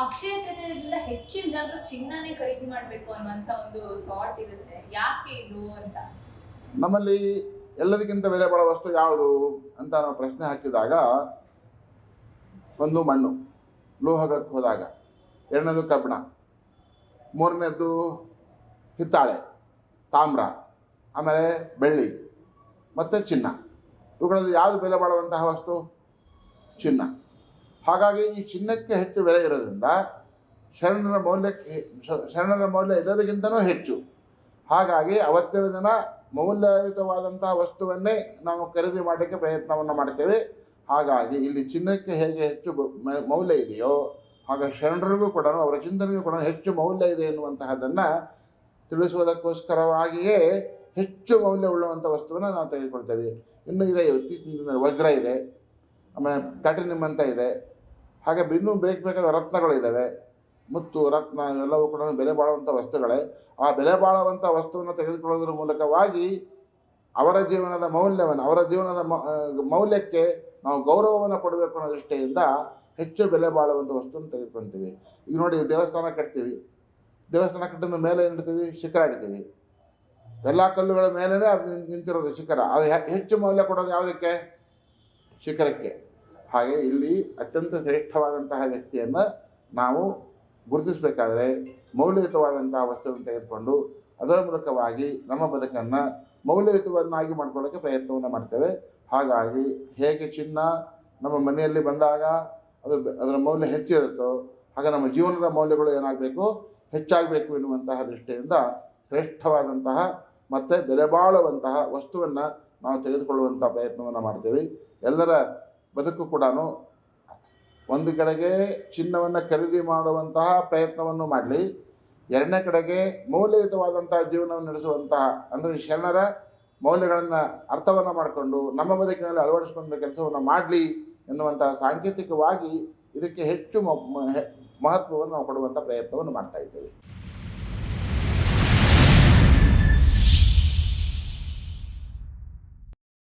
ಅಕ್ಷಯ ತೃತೀಯದಿಂದ ಹೆಚ್ಚಿನ ಜನರು ಚಿನ್ನನೇ ಖರೀದಿ ಮಾಡಬೇಕು ಅನ್ನುವಂತ ಒಂದು ಥಾಟ್ ಇರುತ್ತೆ. ಯಾಕೆ ಇದು ಅಂತ? ನಮ್ಮಲ್ಲಿ ಎಲ್ಲದಕ್ಕಿಂತ ಬೆಲೆ ಬಾಳುವ ವಸ್ತು ಯಾವುದು ಅಂತ ನಾವು ಪ್ರಶ್ನೆ ಹಾಕಿದಾಗ ಒಂದು ಮಣ್ಣು ಲೋಹಕ್ಕೆ ಹೋದಾಗ. ಎರಡನೇದು ಕಬ್ಬಿಣ, ಮೂರನೇದು ಹಿತ್ತಾಳೆ, ತಾಮ್ರ, ಆಮೇಲೆ ಬೆಳ್ಳಿ, ಮತ್ತು ಚಿನ್ನ. ಇವುಗಳಲ್ಲಿ ಯಾವುದು ಬೆಲೆ ಬಾಳುವಂತಹ ವಸ್ತು? ಚಿನ್ನ. ಹಾಗಾಗಿ ಈ ಚಿನ್ನಕ್ಕೆ ಹೆಚ್ಚು ಬೆಲೆ ಇರೋದ್ರಿಂದ ಶರಣರ ಮೌಲ್ಯಕ್ಕೆ ಶರಣರ ಮೌಲ್ಯ ಎಲ್ಲರಿಗಿಂತನೂ ಹೆಚ್ಚು. ಹಾಗಾಗಿ ಅವತ್ತಿನ ದಿನ ಮೌಲ್ಯಯುತವಾದಂತಹ ವಸ್ತುವನ್ನೇ ನಾವು ಖರೀದಿ ಮಾಡಲಿಕ್ಕೆ ಪ್ರಯತ್ನವನ್ನು ಮಾಡ್ತೇವೆ. ಹಾಗಾಗಿ ಇಲ್ಲಿ ಚಿನ್ನಕ್ಕೆ ಹೇಗೆ ಹೆಚ್ಚು ಮೌಲ್ಯ ಇದೆಯೋ ಹಾಗೆ ಶರಣರಿಗೂ ಕೂಡ ಅವರ ಚಿಂತನೆಗೂ ಕೂಡ ಹೆಚ್ಚು ಮೌಲ್ಯ ಇದೆ ಎನ್ನುವಂತಹದನ್ನು ತಿಳಿಸುವುದಕ್ಕೋಸ್ಕರವಾಗಿಯೇ ಹೆಚ್ಚು ಮೌಲ್ಯ ಉಳ್ಳುವಂಥ ವಸ್ತುವನ್ನು ನಾವು ತೆಗೆದುಕೊಳ್ತೇವೆ. ಇನ್ನು ಇದೆ, ಇತ್ತೀಚಿನ ವಜ್ರ ಇದೆ, ಆಮೇಲೆ ಪ್ಲಾಟಿನಿಮ್ ಅಂತ ಇದೆ. ಹಾಗೆ ಇನ್ನೂ ಬೇಕು ಬೇಕಾದ ರತ್ನಗಳಿದ್ದಾವೆ ಮುತ್ತು, ರತ್ನ ಇವೆಲ್ಲವೂ ಕೂಡ ಬೆಲೆ ಬಾಳುವಂಥ ವಸ್ತುಗಳೇ. ಆ ಬೆಲೆ ಬಾಳುವಂಥ ವಸ್ತುವನ್ನು ತೆಗೆದುಕೊಳ್ಳೋದ್ರ ಮೂಲಕವಾಗಿ ಅವರ ಜೀವನದ ಮೌಲ್ಯವನ್ನು, ಅವರ ಜೀವನದ ಮೌಲ್ಯಕ್ಕೆ ನಾವು ಗೌರವವನ್ನು ಕೊಡಬೇಕು ಅನ್ನೋ ದೃಷ್ಟಿಯಿಂದ ಹೆಚ್ಚು ಬೆಲೆ ಬಾಳುವಂಥ ವಸ್ತುವನ್ನು ತೆಗೆದುಕೊಳ್ತೀವಿ ಈಗ ನೋಡಿ, ದೇವಸ್ಥಾನ ಕಟ್ತೀವಿ. ದೇವಸ್ಥಾನ ಕಟ್ಟಿದ ಮೇಲೆ ಏನು ಇಡ್ತೀವಿ? ಶಿಖರ ಇಡ್ತೀವಿ. ಎಲ್ಲ ಕಲ್ಲುಗಳ ಮೇಲೇ ಅದು ನಿಂತ್- ನಿಂತಿರೋದು ಶಿಖರ. ಅದು ಹೆಚ್ಚು ಮೌಲ್ಯ ಕೊಡೋದು ಯಾವುದಕ್ಕೆ? ಶಿಖರಕ್ಕೆ. ಹಾಗೆ ಇಲ್ಲಿ ಅತ್ಯಂತ ಶ್ರೇಷ್ಠವಾದಂತಹ ವ್ಯಕ್ತಿಯನ್ನು ನಾವು ಗುರುತಿಸಬೇಕಾದ್ರೆ ಮೌಲ್ಯಯುತವಾದಂತಹ ವಸ್ತುವನ್ನು ತೆಗೆದುಕೊಂಡು ಅದರ ಮೂಲಕವಾಗಿ ನಮ್ಮ ಬದುಕನ್ನು ಮೌಲ್ಯಯುತವನ್ನಾಗಿ ಮಾಡ್ಕೊಳ್ಳೋಕ್ಕೆ ಪ್ರಯತ್ನವನ್ನು ಮಾಡ್ತೇವೆ. ಹಾಗಾಗಿ ಹೇಗೆ ಚಿನ್ನ ನಮ್ಮ ಮನೆಯಲ್ಲಿ ಬಂದಾಗ ಅದು ಅದರ ಮೌಲ್ಯ ಹೆಚ್ಚಿರುತ್ತೋ ಹಾಗೆ ನಮ್ಮ ಜೀವನದ ಮೌಲ್ಯಗಳು ಏನಾಗಬೇಕು, ಹೆಚ್ಚಾಗಬೇಕು ಎನ್ನುವಂತಹ ದೃಷ್ಟಿಯಿಂದ ಶ್ರೇಷ್ಠವಾದಂತಹ ಮತ್ತು ಬೆಲೆ ಬಾಳುವಂತಹ ವಸ್ತುವನ್ನು ನಾವು ತೆಗೆದುಕೊಳ್ಳುವಂಥ ಪ್ರಯತ್ನವನ್ನು ಮಾಡ್ತೇವೆ. ಎಲ್ಲರ ಬದುಕು ಕೂಡ ಒಂದು ಕಡೆಗೆ ಚಿನ್ನವನ್ನು ಖರೀದಿ ಮಾಡುವಂತಹ ಪ್ರಯತ್ನವನ್ನು ಮಾಡಲಿ, ಎರಡನೇ ಕಡೆಗೆ ಮೌಲ್ಯಯುತವಾದಂತಹ ಜೀವನವನ್ನು ನಡೆಸುವಂತಹ, ಅಂದರೆ ಶರಣರ ಮೌಲ್ಯಗಳನ್ನು ಅರ್ಥವನ್ನು ಮಾಡಿಕೊಂಡು ನಮ್ಮ ಬದುಕಿನಲ್ಲಿ ಅಳವಡಿಸಿಕೊಂಡ ಕೆಲಸವನ್ನು ಮಾಡಲಿ ಎನ್ನುವಂತಹ ಸಾಂಕೇತಿಕವಾಗಿ ಇದಕ್ಕೆ ಹೆಚ್ಚು ಮಹತ್ವವನ್ನು ನಾವು ಕೊಡುವಂಥ ಪ್ರಯತ್ನವನ್ನು ಮಾಡ್ತಾ ಇದ್ದೇವೆ.